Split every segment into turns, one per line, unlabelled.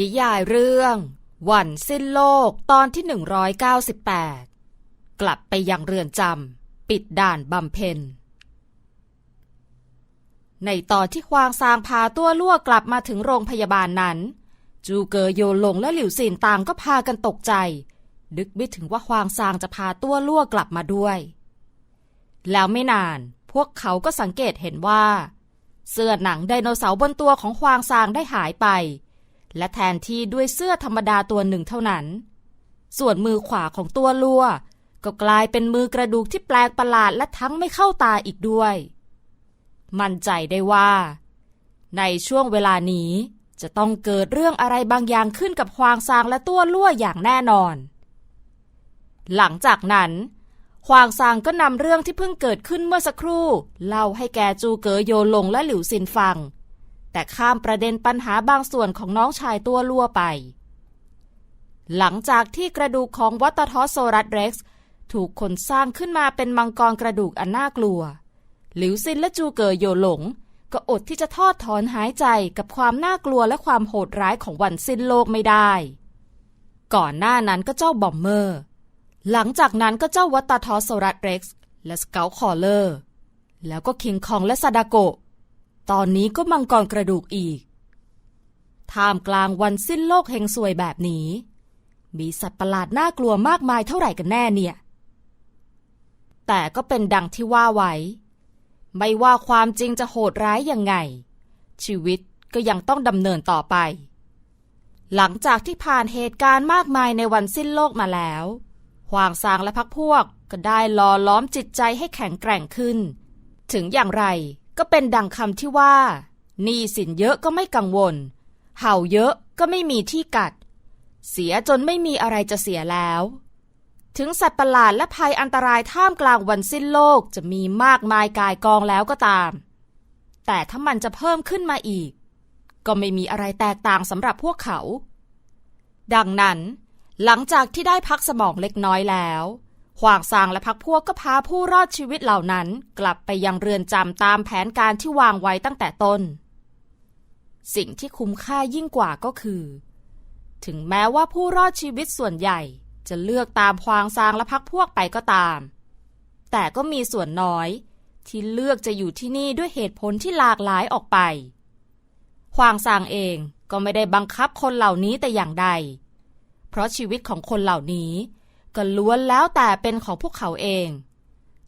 นิยายเรื่องวันสิ้นโลกตอนที่ 198 กลับไปยังเรือนจำปิดด่านบำเพ็ญ ในตอนที่ควางซางพาตัวลั่วกลับมาถึงโรงพยาบาลนั้น จูเกอโยลงและหลิวซินต่างก็พากันตกใจดึกไม่ถึงว่าควางซางจะพาตัวลั่วกลับมาด้วย แล้วไม่นานพวกเขาก็สังเกตเห็นว่า เสื้อหนังไดโนเสาร์บนตัวของควางซางได้หายไป และแทนที่ด้วยเสื้อธรรมดาตัวหนึ่งเท่านั้น ส่วนมือขวาของตัวลัว ก็กลายเป็นมือกระดูกที่แปลกประหลาดและทั้งไม่เข้าตาอีกด้วย มั่นใจได้ว่า ในช่วงเวลานี้จะต้องเกิดเรื่องอะไรบางอย่างขึ้นกับควางซางและตัวลั่วอย่างแน่นอน หลังจากนั้นควางซางก็นำเรื่องที่เพิ่งเกิดขึ้นเมื่อสักครู่ เล่าให้แกจูเก๋อโยลงและหลิวซินฟัง แต่ข้ามประเด็นปัญหาบางส่วนของน้องชายตัวลั่วไป หลังจากที่กระดูกของวัตทอสโซรัสเร็กซ์ถูกคนสร้างขึ้นมาเป็นมังกรกระดูกอันน่ากลัว หลิวซินและจูเกอโยหลง ก็อดที่จะทอดถอนหายใจกับความน่ากลัวและความโหดร้ายของวันสิ้นโลกไม่ได้ ก่อนหน้านั้นก็เจ้าบอมเมอร์ หลังจากนั้นก็เจ้าวัตทอสโซรัสเร็กซ์และสเกลคอเลอร์ แล้วก็คิงคองและซาดาโกะ ตอนนี้ก็มังกรกระดูกอีก ท่ามกลางวันสิ้นโลกแห่งสวยแบบนี้ มีสัตว์ประหลาดน่ากลัวมากมายเท่าไหร่กันแน่เนี่ย แต่ก็เป็นดังที่ว่าไว้ ไม่ว่าความจริงจะโหดร้ายยังไง ชีวิตก็ยังต้องดำเนินต่อไป หลังจากที่ผ่านเหตุการณ์มากมายในวันสิ้นโลกมาแล้วหวางซางและพักพวกก็ได้ลอล้อมจิตใจให้แข็งแกร่งขึ้น ถึงอย่างไร ก็เป็นดังคำที่ว่าหนี้สินเยอะก็ไม่กังวล เห่าเยอะก็ไม่มีที่กัด เสียจนไม่มีอะไรจะเสียแล้ว ถึงสัตว์ประหลาดและภัยอันตรายท่ามกลางวันสิ้นโลกจะมีมากมายกายกองแล้วก็ตาม แต่ถ้ามันจะเพิ่มขึ้นมาอีก ก็ไม่มีอะไรแตกต่างสำหรับพวกเขา ดังนั้น หลังจากที่ได้พักสมองเล็กน้อยแล้ว ขวางซางและพักพวกก็พาผู้รอดชีวิตเหล่านั้น กลับไปยังเรือนจำตามแผนการที่วางไว้ตั้งแต่ต้น สิ่งที่คุ้มค่ายิ่งกว่าก็คือ ถึงแม้ว่าผู้รอดชีวิตส่วนใหญ่จะเลือกตามควางซางและพักพวกไปก็ตาม แต่ก็มีส่วนน้อย ที่เลือกจะอยู่ที่นี่ด้วยเหตุผลที่หลากหลายออกไป ควางซางเองก็ไม่ได้บังคับคนเหล่านี้แต่อย่างใด เพราะชีวิตของคนเหล่านี้ ก็ล้วนแล้วแต่เป็นของพวกเขาเอง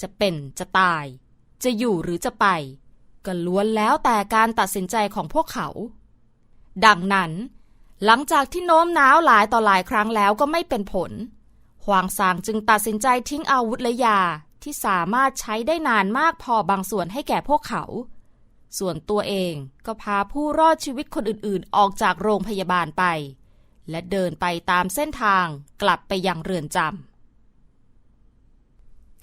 จะเป็นจะตาย จะอยู่หรือจะไป ก็ล้วนแล้วแต่การตัดสินใจของพวกเขา ดังนั้น หลังจากที่โน้มน้าวหลายต่อหลายครั้งแล้วก็ไม่เป็นผลหวางซางจึงตัดสินใจทิ้งอาวุธและยาที่สามารถใช้ได้นานมากพอบางส่วนให้แก่พวกเขา ส่วนตัวเองก็พาผู้รอดชีวิตคนอื่นๆ ออกจากโรงพยาบาลไป และเดินไปตามเส้นทางกลับไปยังเรือนจำ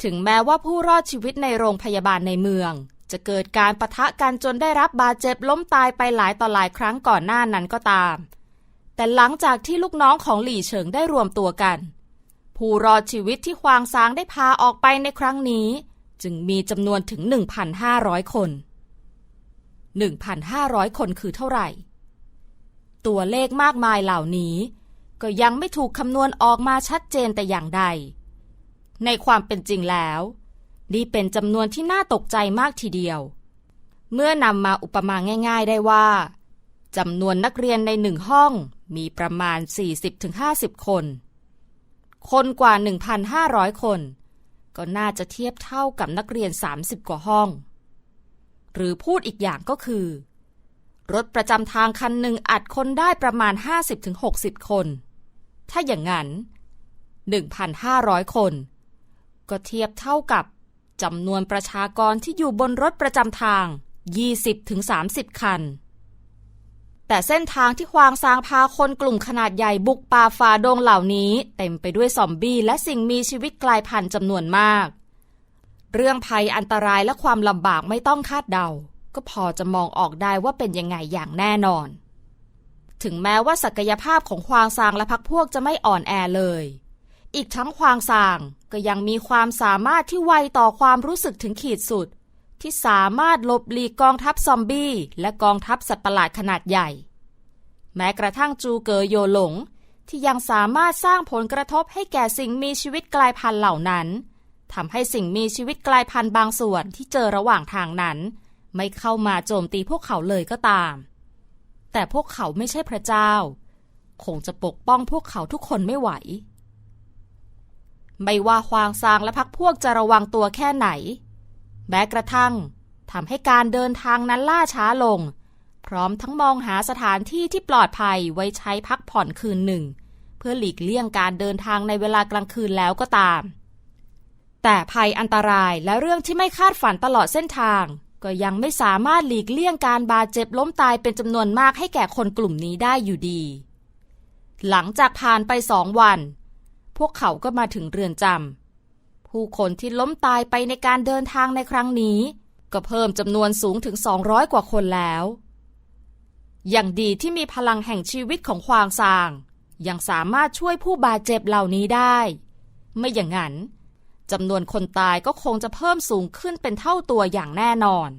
ถึงแม้ว่าผู้รอดชีวิตในโรงพยาบาลในเมือง จะเกิดการประทะกันจนได้รับบาดเจ็บล้มตายไปหลายต่อหลายครั้งก่อนหน้านั้นก็ตาม แต่หลังจากที่ลูกน้องของหลี่เฉิงได้รวมตัวกัน ผู้รอดชีวิตที่ควางซางได้พาออกไปในครั้งนี้ จึงมีจำนวนถึง 1,500 คน 1,500 คนคือเท่าไหร่ ตัวเลขมากมายเหล่านี้ ก็ยังไม่ถูกคำนวณออกมาชัดเจนแต่อย่างใด ในความเป็นจริงแล้ว นี่เป็นจำนวนที่น่าตกใจมากทีเดียว เมื่อนำมาอุปมาง่าย ๆ ได้ว่าจำนวนนักเรียนในหนึ่งห้องมีประมาณ 40-50 คน คนกว่า 1,500 คน ก็น่าจะเทียบเท่ากับนักเรียน 30 กว่าห้อง หรือพูดอีกอย่างก็คือ รถประจำทางคันหนึ่งอัดคนได้ประมาณ 50-60 คน ถ้าอย่างนั้น 1,500 คน ก็เทียบเท่ากับจำนวนประชากรที่อยู่บนรถประจำทาง 20-30 คัน แต่เส้นทางที่ควางซางพาคนกลุ่มขนาดใหญ่บุกป่าฝ่าดงเหล่านี้ เต็มไปด้วยซอมบี้และสิ่งมีชีวิตกลายพันธุ์จำนวนมาก เรื่องภัยอันตรายและความลำบากไม่ต้องคาดเดา ก็พอจะมองออกได้ว่าเป็นยังไงอย่างแน่นอน ถึงแม้ว่าศักยภาพของควางซางและพักพวกจะไม่อ่อนแอเลย อีกทั้งควางซางก็ยังมีความสามารถที่ไวต่อความรู้สึกถึงขีดสุด ที่สามารถลบหลีกกองทัพซอมบี้ และกองทัพสัตว์ประหลาดขนาดใหญ่ แม้กระทั่งจูเกอโยหลง ที่ยังสามารถสร้างผลกระทบให้แก่สิ่งมีชีวิตกลายพันธุ์เหล่านั้นทำให้สิ่งมีชีวิตกลายพันธุ์บางส่วนที่เจอระหว่างทางนั้น ไม่เข้ามาโจมตีพวกเขาเลยก็ตาม แต่พวกเขาไม่ใช่พระเจ้า คงจะปกป้องพวกเขาทุกคนไม่ไหว ไม่ว่าควางซางและพักพวกจะระวังตัวแค่ไหน แม้กระทั่งทำให้การเดินทางนั้นล่าช้าลง พร้อมทั้งมองหาสถานที่ที่ปลอดภัยไว้ใช้พักผ่อนคืนหนึ่ง เพื่อหลีกเลี่ยงการเดินทางในเวลากลางคืนแล้วก็ตามแต่ภัยอันตรายและเรื่องที่ไม่คาดฝันตลอดเส้นทาง ก็ยังไม่สามารถหลีกเลี่ยงการบาดเจ็บล้มตายเป็นจำนวนมากให้แก่คนกลุ่มนี้ได้อยู่ดี หลังจากผ่านไปสองวัน พวกเขาก็มาถึงเรือนจำผู้คนที่ล้มตายไปในการเดินทางในครั้งนี้ ก็เพิ่มจำนวนสูงถึง 200 กว่าคนแล้ว อย่างดีที่มีพลังแห่งชีวิตของควางซาง ยังสามารถช่วยผู้บาดเจ็บเหล่านี้ได้ ไม่อย่างนั้น จำนวนคนตายก็คงจะเพิ่มสูงขึ้นเป็นเท่าตัวอย่างแน่นอน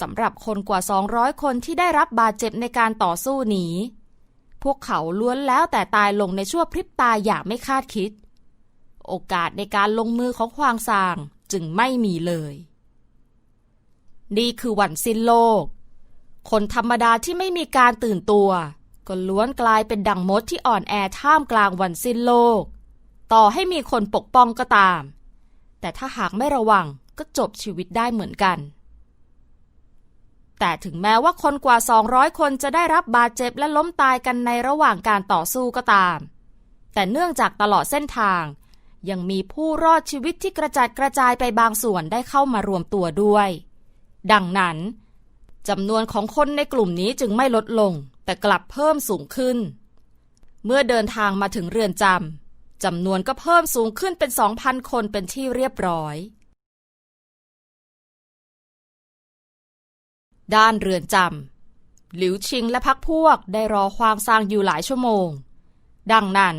สำหรับคนกว่า 200 คนที่ได้รับบาดเจ็บในการต่อสู้นี้ พวกเขาล้วนแล้วแต่ตายลงในชั่วพริบตาอย่างไม่คาดคิด โอกาสในการลงมือของควางซางจึงไม่มีเลย นี่คือวันสิ้นโลก คนธรรมดาที่ไม่มีการตื่นตัว ก็ล้วนกลายเป็นดังมดที่อ่อนแอท่ามกลางวันสิ้นโลก ต่อให้มีคนปกป้องก็ตาม แต่ถ้าหากไม่ระวังก็จบชีวิตได้เหมือนกัน แต่ถึงแม้ว่าคนกว่า 200 คนจะได้รับบาดเจ็บและล้มตายกันในระหว่างการต่อสู้ก็ตาม แต่เนื่องจากตลอดเส้นทาง ยังมีผู้รอดชีวิตที่กระจัดกระจายไปบางส่วนได้เข้ามารวมตัวด้วย ดังนั้นจำนวนของคนในกลุ่มนี้จึงไม่ลดลง แต่กลับเพิ่มสูงขึ้น เมื่อเดินทางมาถึงเรือนจำ จำนวนก็เพิ่มสูงขึ้นเป็น 2,000 คนเป็นที่เรียบร้อย ด้านเรือนจำหลิวชิงและพักพวกได้รอควางซางอยู่หลายชั่วโมง ดังนั้น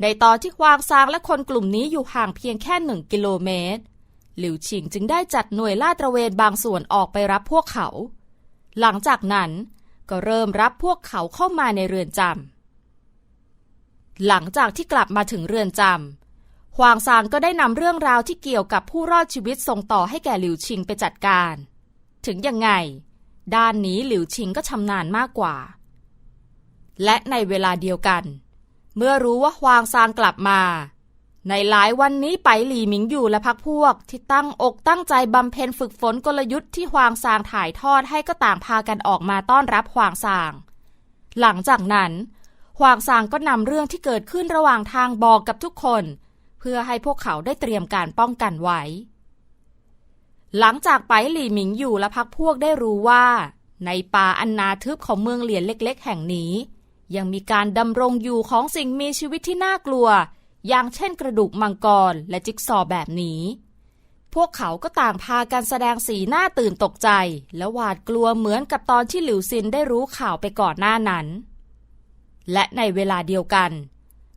ในตอนที่ควางซางและคนกลุ่มนี้อยู่ห่างเพียงแค่หนึ่งกิโลเมตร หลิวชิงจึงได้จัดหน่วยลาดตระเวนบางส่วนออกไปรับพวกเขา หลังจากนั้นก็เริ่มรับพวกเขาเข้ามาในเรือนจำ หลังจากที่กลับมาถึงเรือนจำควางซางก็ได้นำเรื่องราวที่เกี่ยวกับผู้รอดชีวิตส่งต่อให้แก่หลิวชิงไปจัดการ ถึงยังไง ด้านนี้หลิวชิงก็ชำนาญมากกว่า และในเวลาเดียวกัน เมื่อรู้ว่าควางซางกลับมา ในหลายวันนี้ไปหลีหมิงอยู่และพักพวก ที่ตั้งอกตั้งใจบำเพ็ญฝึกฝนกลยุทธ์ที่ฮวางซางถ่ายทอดให้ก็ต่างพากันออกมาต้อนรับฮวางซาง หลังจากนั้น ฮวางซางก็นำเรื่องที่เกิดขึ้นระหว่างทางบอกกับทุกคน เพื่อให้พวกเขาได้เตรียมการป้องกันไว้ หลังจากไปหลี่หมิงอยู่และพักพวกได้รู้ว่า ในป่าอันนาทึบของเมืองเหลียนเล็ก ๆ แห่งนี้ ยังมีการดำรงอยู่ของสิ่งมีชีวิตที่น่ากลัว อย่างเช่นกระดูกมังกรและจิ๊กซอว์แบบนี้ พวกเขาก็ต่างพากันแสดงสีหน้าตื่นตกใจ และหวาดกลัวเหมือนกับตอนที่หลิวซินได้รู้ข่าวไปก่อนหน้านั้น และในเวลาเดียวกัน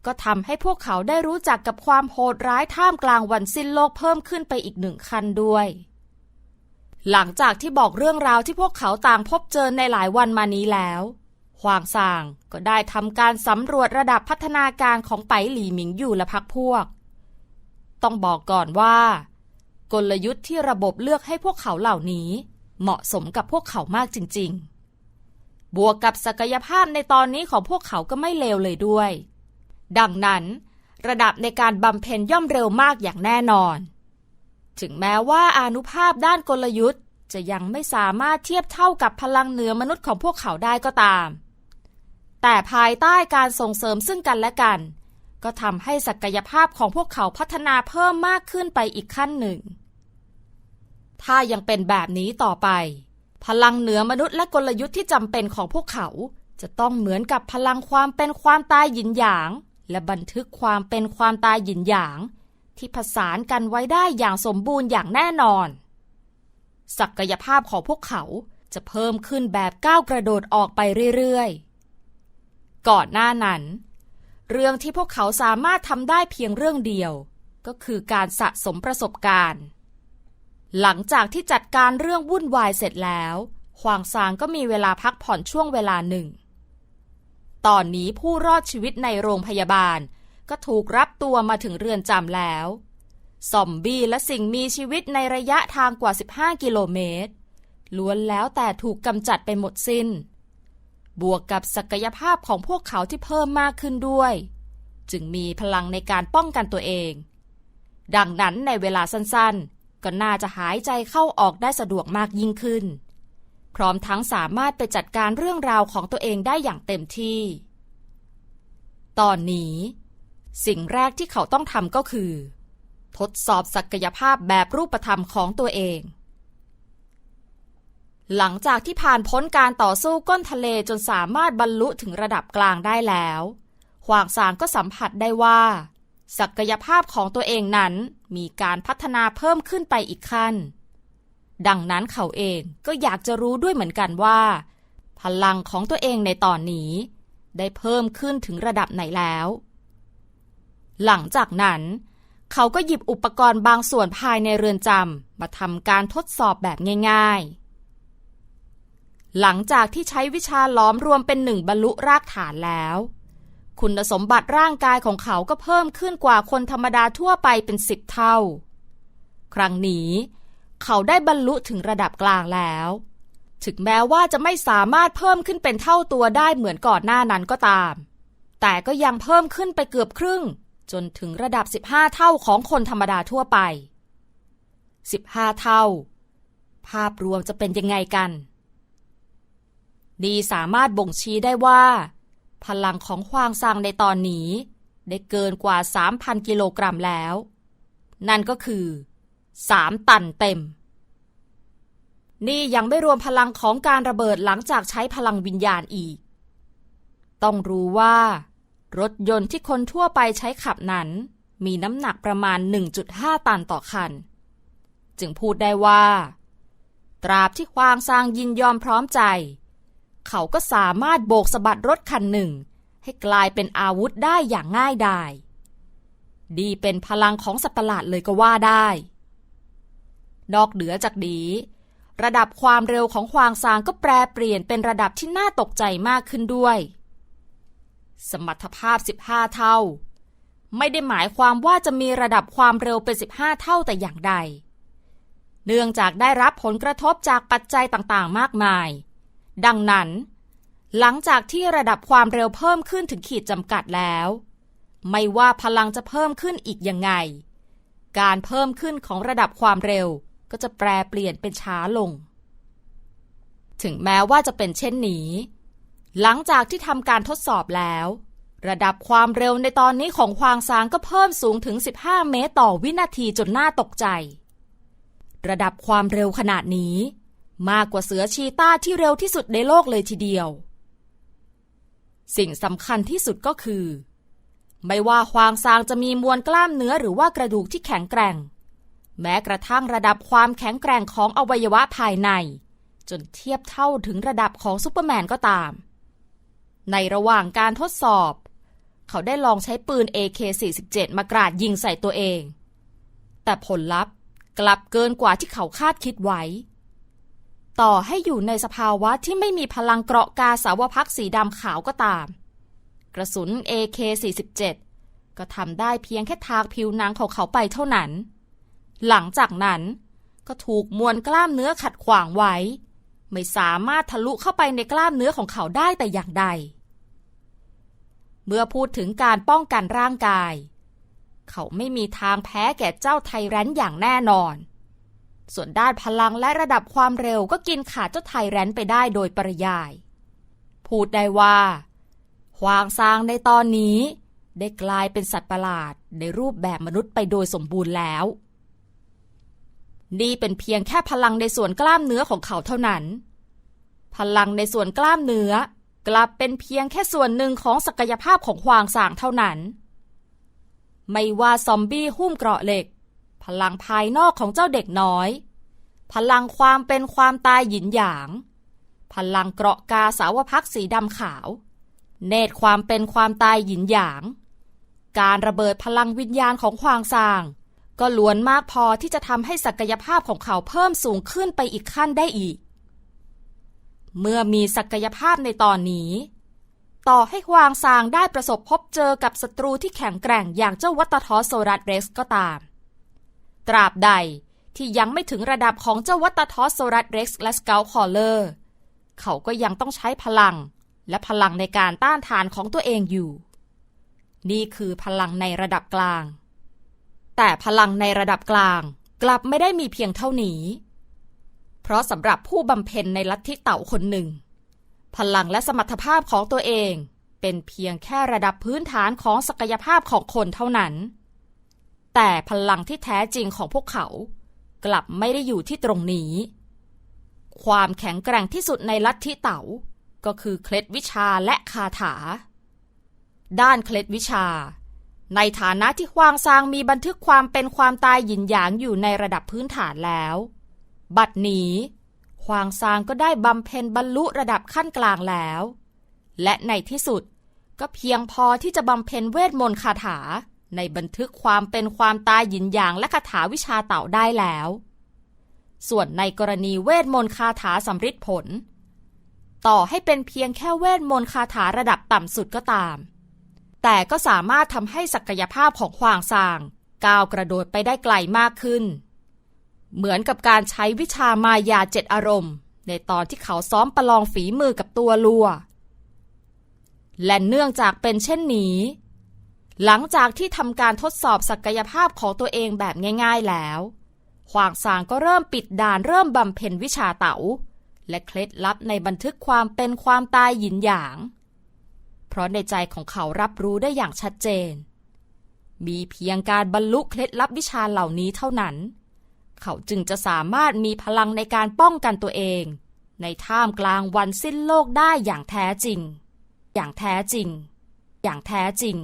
ก็ทำให้พวกเขาได้รู้จักกับความโหดร้ายท่ามกลางวันสิ้นโลกเพิ่มขึ้นไปอีกหนึ่งขั้นด้วย หลังจากที่บอกเรื่องราวที่พวกเขาต่างพบเจอในหลายวันมานี้แล้วควางซางก็ได้ทำการสำรวจระดับพัฒนาการของไปหลีหมิงอยู่และพักพวก ต้องบอกก่อนว่า กลยุทธ์ที่ระบบเลือกให้พวกเขาเหล่านี้ เหมาะสมกับพวกเขามากจริง ๆ บวกกับศักยภาพในตอนนี้ของพวกเขาก็ไม่เลวเลยด้วย ดังนั้น ระดับในการบำเพ็ญย่อมเร็วมากอย่างแน่นอน ถึงแม้ว่าอนุภาพด้านกลยุทธ์ จะยังไม่สามารถเทียบเท่ากับพลังเหนือมนุษย์ของพวกเขาได้ก็ตาม แต่ภายใต้การส่งเสริมซึ่งกันและกัน ก็ทำให้ศักยภาพของพวกเขาพัฒนาเพิ่มมากขึ้นไปอีกขั้นหนึ่ง ถ้ายังเป็นแบบนี้ต่อไป พลังเหนือมนุษย์และกลยุทธ์ที่จำเป็นของพวกเขา จะต้องเหมือนกับพลังความเป็นความตายหยินหยาง และบันทึกความเป็นความตายหยินหยาง ที่ผสานกันไว้ได้อย่างสมบูรณ์อย่างแน่นอน ศักยภาพของพวกเขาจะเพิ่มขึ้นแบบก้าวกระโดดออกไปเรื่อยๆ ก่อนหน้านั้น เรื่องที่พวกเขาสามารถทำได้เพียงเรื่องเดียว ก็คือการสะสมประสบการณ์ หลังจากที่จัดการเรื่องวุ่นวายเสร็จแล้วควางซางก็มีเวลาพักผ่อนช่วงเวลาหนึ่ง ตอนนี้ผู้รอดชีวิตในโรงพยาบาล ก็ถูกรับตัวมาถึงเรือนจำแล้ว ซอมบี้และสิ่งมีชีวิตในระยะทางกว่า 15 กิโลเมตร ล้วนแล้วแต่ถูกกำจัดไปหมดสิน้น บวกกับศักยภาพของพวกเขาที่เพิ่มมากขึ้นด้วย จึงมีพลังในการป้องกันตัวเอง ดังนั้นในเวลาสั้นๆ ก็น่าจะหายใจเข้าออกได้สะดวกมากยิ่งขึ้น พร้อมทั้งสามารถไปจัดการเรื่องราวของตัวเองได้อย่างเต็มที่ ตอนนี้ สิ่งแรกที่เขาต้องทำก็คือ ทดสอบศักยภาพแบบรูปธรรมของตัวเอง หลังจากที่ผ่านพ้นการต่อสู้ก้นทะเลจนสามารถบรรลุถึงระดับกลางได้แล้ว หวางซางก็สัมผัสได้ว่า ศักยภาพของตัวเองนั้นมีการพัฒนาเพิ่มขึ้นไปอีกขั้น ดังนั้นเขาเองก็อยากจะรู้ด้วยเหมือนกันว่า พลังของตัวเองในตอนนี้ ได้เพิ่มขึ้นถึงระดับไหนแล้ว หลังจากนั้น เขาก็หยิบอุปกรณ์บางส่วนภายในเรือนจำมาทำการทดสอบแบบง่ายๆ หลังจากที่ใช้วิชาล้อมรวมเป็นหนึ่งบรรลุรากฐานแล้ว คุณสมบัติร่างกายของเขาก็เพิ่มขึ้นกว่าคนธรรมดาทั่วไปเป็นสิบเท่า ครั้งนี้ เขาได้บรรลุถึงระดับกลางแล้ว ถึงแม้ว่าจะไม่สามารถเพิ่มขึ้นเป็นเท่าตัวได้เหมือนก่อนหน้านั้นก็ตาม แต่ก็ยังเพิ่มขึ้นไปเกือบครึ่ง จนถึงระดับ 15 เท่าของคนธรรมดาทั่วไป 15 เท่า ภาพรวมจะเป็นยังไงกัน ดีสามารถบ่งชี้ได้ว่า พลังของควางซังในตอนนี้ ได้เกินกว่า 3,000 กิโลกรัมแล้ว นั่นก็คือ 3 ตันเต็ม นี่ยังไม่รวมพลังของการระเบิดหลังจากใช้พลังวิญญาณอีก ต้องรู้ว่า รถยนต์ที่คนทั่วไปใช้ขับนั้น มีน้ำหนักประมาณ 1.5 ตันต่อคัน จึงพูดได้ว่า ตราบที่ควางซางยินยอมพร้อมใจ เขาก็สามารถโบกสะบัดรถคันหนึ่ง ให้กลายเป็นอาวุธได้อย่างง่ายดาย ดีเป็นพลังของสัตว์ประหลาดเลยก็ว่าได้ นอกเหนือจากนี้ระดับความเร็วของควางซางก็แปรเปลี่ยนเป็นระดับที่น่าตกใจมากขึ้นด้วย สมรรถภาพ 15 เท่า ไม่ได้หมายความว่าจะมีระดับความเร็วเป็น 15 เท่าแต่อย่างใด เนื่องจากได้รับผลกระทบจากปัจจัยต่างๆ มากมาย ดังนั้น หลังจากที่ระดับความเร็วเพิ่มขึ้นถึงขีดจำกัดแล้ว ไม่ว่าพลังจะเพิ่มขึ้นอีกยังไง การเพิ่มขึ้นของระดับความเร็วก็จะแปรเปลี่ยนเป็นช้าลง ถึงแม้ว่าจะเป็นเช่นนี้ หลังจากที่ทำการทดสอบแล้ว ระดับความเร็วในตอนนี้ของควางซางก็เพิ่มสูงถึง 15 เมตรต่อวินาทีจนน่าตกใจ ระดับความเร็วขนาดนี้ มากกว่าเสือชีต้าที่เร็วที่สุดในโลกเลยทีเดียว สิ่งสำคัญที่สุดก็คือ ไม่ว่าควางซางจะมีมวลกล้ามเนื้อหรือว่ากระดูกที่แข็งแกร่ง แม้กระทั่งระดับความแข็งแกร่งของอวัยวะภายใน จนเทียบเท่าถึงระดับของซูเปอร์แมนก็ตาม ในระหว่างการทดสอบ เขาได้ลองใช้ปืน AK-47 มากราดยิงใส่ตัวเอง แต่ผลลัพธ์กลับเกินกว่าที่เขาคาดคิดไว้ ต่อให้อยู่ในสภาวะที่ไม่มีพลังเกราะกาสาวพักสีดำขาวก็ตาม กระสุน AK-47 ก็ทำได้เพียงแค่ทากผิวหนังของเขาไปเท่านั้น หลังจากนั้นก็ถูกมวลกล้ามเนื้อขัดขวางไว้ ไม่สามารถทะลุเข้าไปในกล้ามเนื้อของเขาได้แต่อย่างใด เมื่อพูดถึงการป้องกันร่างกาย เขาไม่มีทางแพ้แก่เจ้าไทแรนอย่างแน่นอน ส่วนด้านพลังและระดับความเร็วก็กินขาดเจ้าไทแรนไปได้โดยปริยาย พูดได้ว่าควางซางในตอนนี้ ได้กลายเป็นสัตว์ประหลาดในรูปแบบมนุษย์ไปโดยสมบูรณ์แล้ว นี่เป็นเพียงแค่พลังในส่วนกล้ามเนื้อของเขาเท่านั้น พลังในส่วนกล้ามเนื้อ กลับเป็นเพียงแค่ส่วนหนึ่งของศักยภาพของควางสางเท่านั้น ไม่ว่าซอมบี้หุ้มเกราะเหล็ก พลังภายนอกของเจ้าเด็กน้อย พลังความเป็นความตายหยินหยาง พลังเกราะกาสาวพักสีดำขาว เนตรความเป็นความตายหยินหยาง การระเบิดพลังวิญญาณของควางซาง ก็ล้วนมากพอที่จะทำให้ศักยภาพของเขาเพิ่มสูงขึ้นไปอีกขั้นได้อีก เมื่อมีศักยภาพในตอนนี้ต่อให้ฮวางซางได้ประสบพบเจอกับศัตรูที่แข็งแกร่งอย่างเจ้าวัตทอสโซรัสเร็กซ์ก็ตาม ตราบใดที่ยังไม่ถึงระดับของเจ้าวัตทอสโซรัสเร็กซ์และสเกลคอลเลอร์ เขาก็ยังต้องใช้พลัง และพลังในการต้านทานของตัวเองอยู่ นี่คือพลังในระดับกลาง แต่พลังในระดับกลางกลับไม่ได้มีเพียงเท่านี้ เพราะสำหรับผู้บำเพ็ญในลัทธิเต่าคนหนึ่ง พลังและสมรรถภาพของตัวเองเป็นเพียงแค่ระดับพื้นฐานของศักยภาพของคนเท่านั้น แต่พลังที่แท้จริงของพวกเขา กลับไม่ได้อยู่ที่ตรงนี้ ความแข็งแกร่งที่สุดในลัทธิเต๋า ก็คือเคล็ดวิชาและคาถา ด้านเคล็ดวิชา ในฐานะที่ฮวางซางมีบันทึกความเป็นความตายหยินหยางอยู่ในระดับพื้นฐานแล้ว บัดนี้ฮวางซางก็ได้บำเพ็ญบรรลุระดับขั้นกลางแล้ว และในที่สุดก็เพียงพอที่จะบำเพ็ญเวทมนต์คาถา ในบันทึกความเป็นความตายหยินหยางและคาถาวิชาเต่าได้แล้ว ส่วนในกรณีเวทมนต์คาถาสำฤทธิ์ผล ต่อให้เป็นเพียงแค่เวทมนต์คาถาระดับต่ำสุดก็ตาม แต่ก็สามารถทำให้ศักยภาพของฮวางซางก้าวกระโดดไปได้ไกลมากขึ้น เหมือนกับการใช้วิชามายาเจ็ดอารมณ์ ในตอนที่เขาซ้อมประลองฝีมือกับตัวลัว และเนื่องจากเป็นเช่นนี้ หลังจากที่ทำการทดสอบศักยภาพของตัวเองแบบง่าย ๆแล้วฮวางซางก็เริ่มปิดด่านเริ่มบำเพ็ญวิชาเต๋า และเคล็ดลับในบันทึกความเป็นความตายหยินหยาง เพราะในใจของเขารับรู้ได้อย่างชัดเจน มีเพียงการบรรลุเคล็ดลับวิชาเหล่านี้เท่านั้น เขาจึงจะสามารถมีพลังในการป้องกันตัวเอง ในท่ามกลางวันสิ้นโลกได้อย่างแท้จริง อย่างแท้จริง อย่างแท้จริง